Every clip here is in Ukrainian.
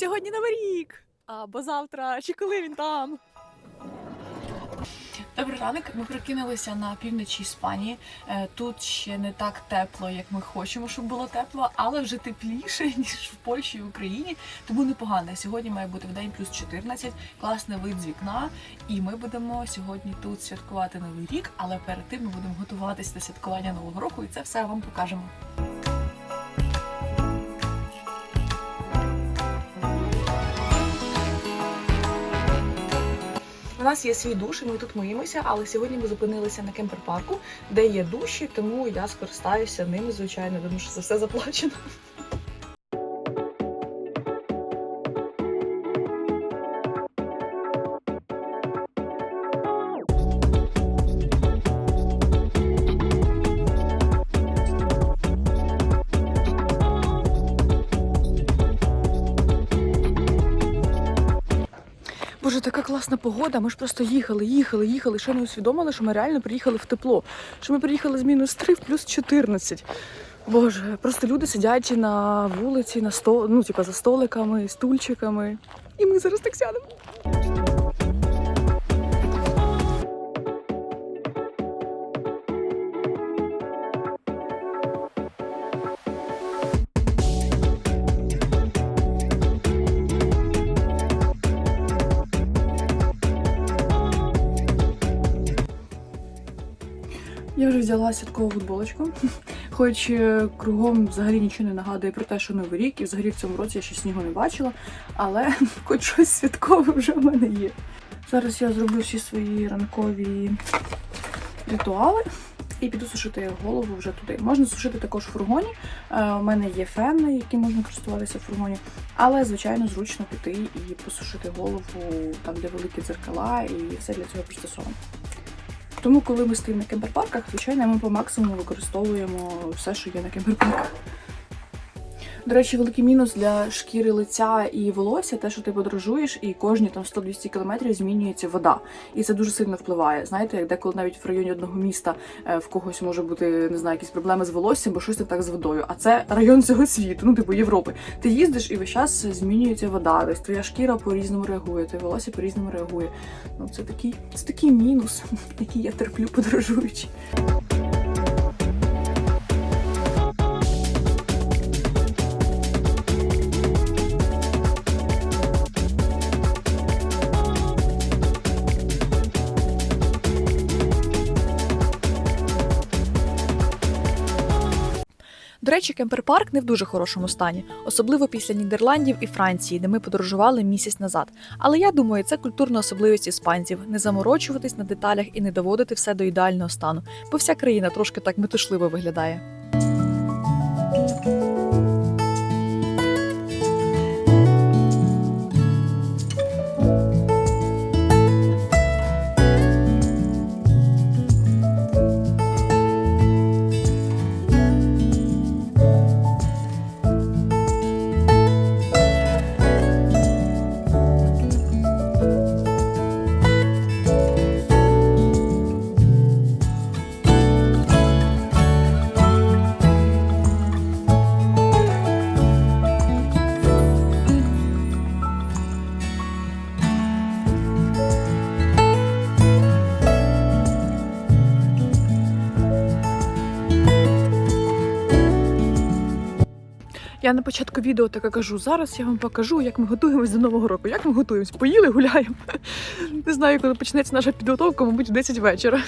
Сьогодні Новий рік! Або завтра, чи коли він там. Добрий ранок. Ми прокинулися на півночі Іспанії. Е, Тут ще не так тепло, як ми хочемо, щоб було тепло, але вже тепліше ніж в Польщі і Україні. Тому непогано. Сьогодні має бути в день плюс 14, класний вид з вікна. І ми будемо сьогодні тут святкувати новий рік. Але перед тим ми будемо готуватися до святкування нового року, і це все вам покажемо. У нас є свій душ, і ми тут миємося, але сьогодні ми зупинилися на кемпер-парку, де є душі, тому я скористаюся ними, звичайно, тому що за все заплачено. Боже, така класна погода. Ми ж просто їхали, їхали, їхали. Ще не усвідомили, що ми реально приїхали в тепло. Що ми приїхали з мінус 3 в плюс 14. Боже, просто люди сидять на вулиці, на сто... ну, типу, за столиками, стульчиками. І ми зараз так сядемо. Я вже взяла святкову футболочку. Хоч е, кругом взагалі нічого не нагадує про те, що новий рік, і взагалі в цьому році я ще снігу не бачила, але хоч щось святкове вже в мене є. Зараз я зроблю всі свої ранкові ритуали і піду сушити голову вже туди. Можна сушити також в фургоні. Е, У мене є фен, яким можна користуватися в фургоні, але звичайно зручно піти і посушити голову там, де великі дзеркала, і все для цього пристосовано. Тому, коли ми стоїмо на кіберпарках, звичайно, ми по максимуму використовуємо все, що є на кемперпарках. До речі, великий мінус для шкіри лиця і волосся, те, що ти подорожуєш, і кожні там 100-200 кілометрів змінюється вода. І це дуже сильно впливає. Знаєте, як деколи навіть в районі одного міста е, в когось може бути не знаю, якісь проблеми з волоссям, бо щось не так з водою. А це район цього світу, ну типу Європи. Ти їздиш і весь час змінюється вода. Тобто твоя шкіра по-різному реагує, твоє волосся по-різному реагує. Ну це такий, це такий мінус, який я терплю подорожуючи. До речі, кемперпарк не в дуже хорошому стані, особливо після Нідерландів і Франції, де ми подорожували місяць назад. Але я думаю, це культурна особливість іспанців не заморочуватись на деталях і не доводити все до ідеального стану, бо вся країна трошки так метушливо виглядає. Я на початку відео таке кажу. Зараз я вам покажу, як ми готуємось до Нового року. Як ми готуємось? Поїли, гуляємо. Не знаю, коли почнеться наша підготовка, мабуть, в 10 вечора.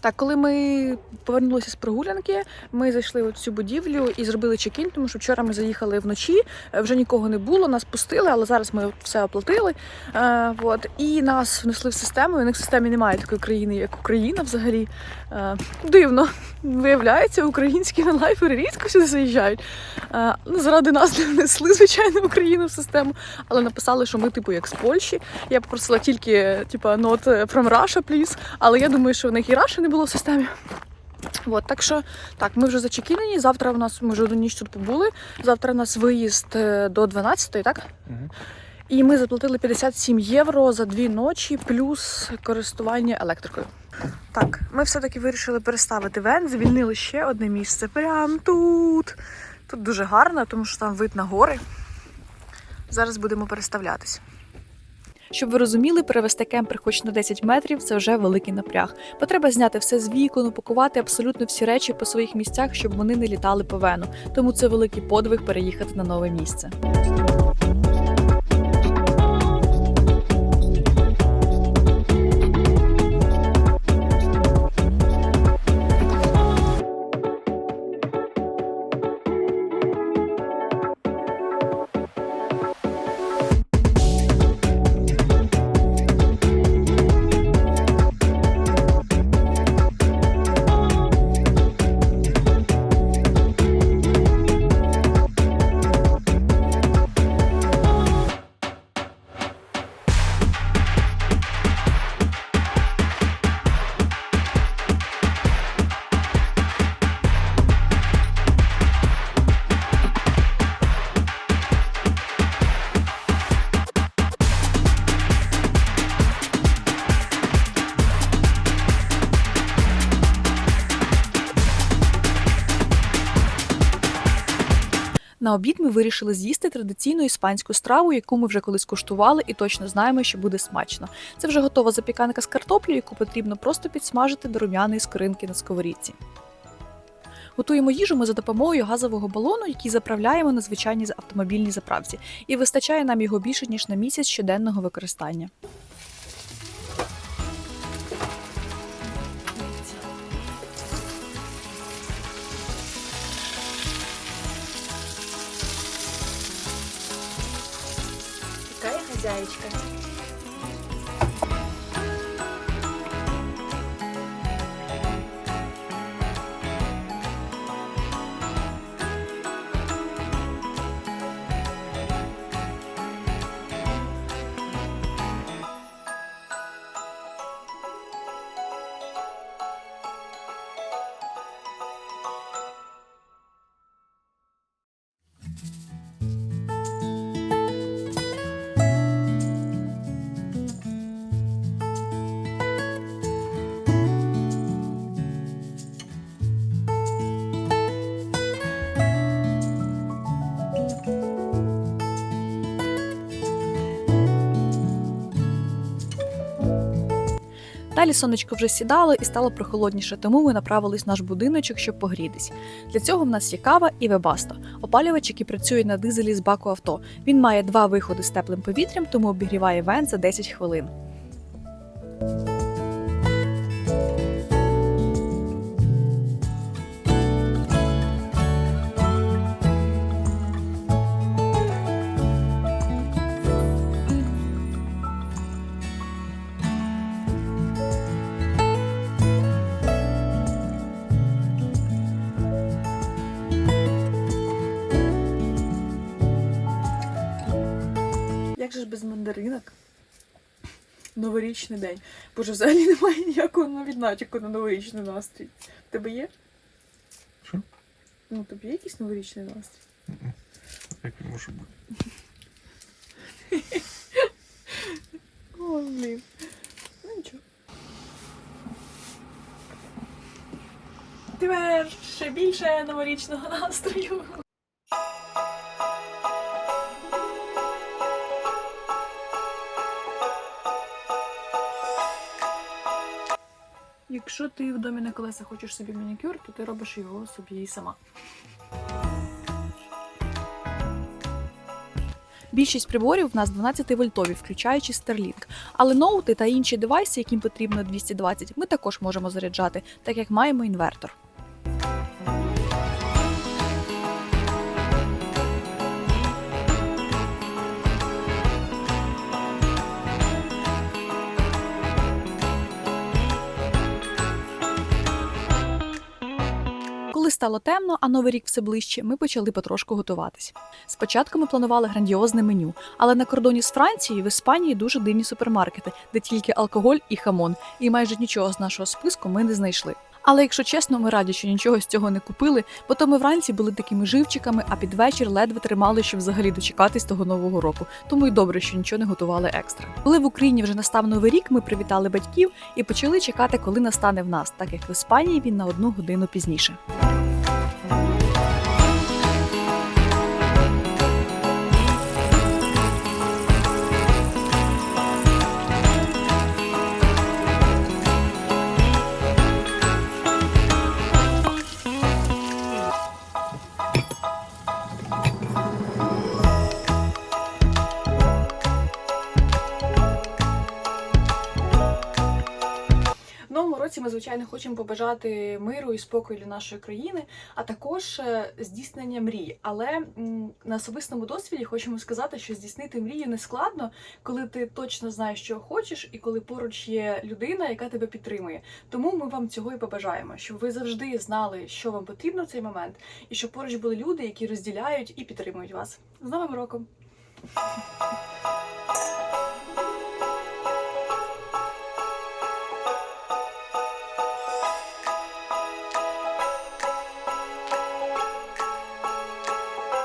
Так, коли ми повернулися з прогулянки, ми зайшли в цю будівлю і зробили чекін, тому що вчора ми заїхали вночі, е, вже нікого не було, нас пустили, але зараз ми все оплатили. Е, от, і нас внесли в систему. У них в системі немає такої країни, як Україна взагалі. Е, дивно. Виявляється, українські лайфери рідко сюди заїжджають. Е, ну, заради нас не внесли, звичайно, Україну в систему, але написали, що ми, типу, як з Польщі. Я попросила тільки, типу, not from Russia, please. Але я думаю, що в них і Russia не було в системі. От, так що так, ми вже зачекінені. Завтра в нас ми вже одну ніч тут побули. Завтра у нас виїзд е, до 12-ї, так? Мгм. І ми заплатили 57 євро за дві ночі, плюс користування електрикою. Так, ми все-таки вирішили переставити вен, звільнили ще одне місце прямо тут. Тут дуже гарно, тому що там вид на гори. Зараз будемо переставлятись. Щоб ви розуміли, перевести кемпер хоч на 10 метрів це вже великий напряг. Бо треба зняти все з вікон, упакувати абсолютно всі речі по своїх місцях, щоб вони не літали по вену. Тому це великий подвиг переїхати на нове місце. На обід ми вирішили з'їсти традиційну іспанську страву, яку ми вже колись куштували і точно знаємо, що буде смачно. Це вже готова запіканка з картоплею, яку потрібно просто підсмажити до рум'яної скоринки на сковорідці. Готуємо їжу ми за допомогою газового балону, який заправляємо на звичайній автомобільній заправці, і вистачає нам його більше ніж на місяць щоденного використання. Какая Далі сонечко вже сідало і стало прохолодніше, тому ми направились в наш будиночок, щоб погрітись. Для цього в нас є кава і вебасто, опалювач, який працює на дизелі з баку авто. Він має два виходи з теплим повітрям, тому обігріває вен за 10 хвилин. Як же ж без мандаринок? Новорічний день. Боже, взагалі немає ніякого навіть на новорічний настрій. Тебе є? Що? Ну, тобі є якийсь новорічний настрій? Як він може бути? О, блін. Ну нічого. Тепер ще більше новорічного настрою. Ти в домі на колесах хочеш собі манікюр, то ти робиш його собі сама. Більшість приборів в нас 12-вольтові, включаючи Starlink. Але ноути та інші девайси, яким потрібно 220, ми також можемо заряджати, так як маємо інвертор. Стало темно, а новий рік все ближче, ми почали потрошку готуватись. Спочатку ми планували грандіозне меню, але на кордоні з Францією в Іспанії дуже дивні супермаркети, де тільки алкоголь і хамон, і майже нічого з нашого списку ми не знайшли. Але якщо чесно, ми раді, що нічого з цього не купили, бо то ми вранці були такими живчиками, а під вечір ледве тримали, щоб взагалі дочекатись того нового року. Тому й добре, що нічого не готували екстра. Коли в Україні вже настав новий рік, ми привітали батьків і почали чекати, коли настане в нас, так як в Іспанії він на одну годину пізніше. Році ми, звичайно, хочемо побажати миру і спокою для нашої країни, а також е, здійснення мрій. Але на особистому досвіді хочемо сказати, що здійснити мрію не складно, коли ти точно знаєш, що хочеш, і коли поруч є людина, яка тебе підтримує. Тому ми вам цього і побажаємо, щоб ви завжди знали, що вам потрібно в цей момент, і щоб поруч були люди, які розділяють і підтримують вас. З Новим роком!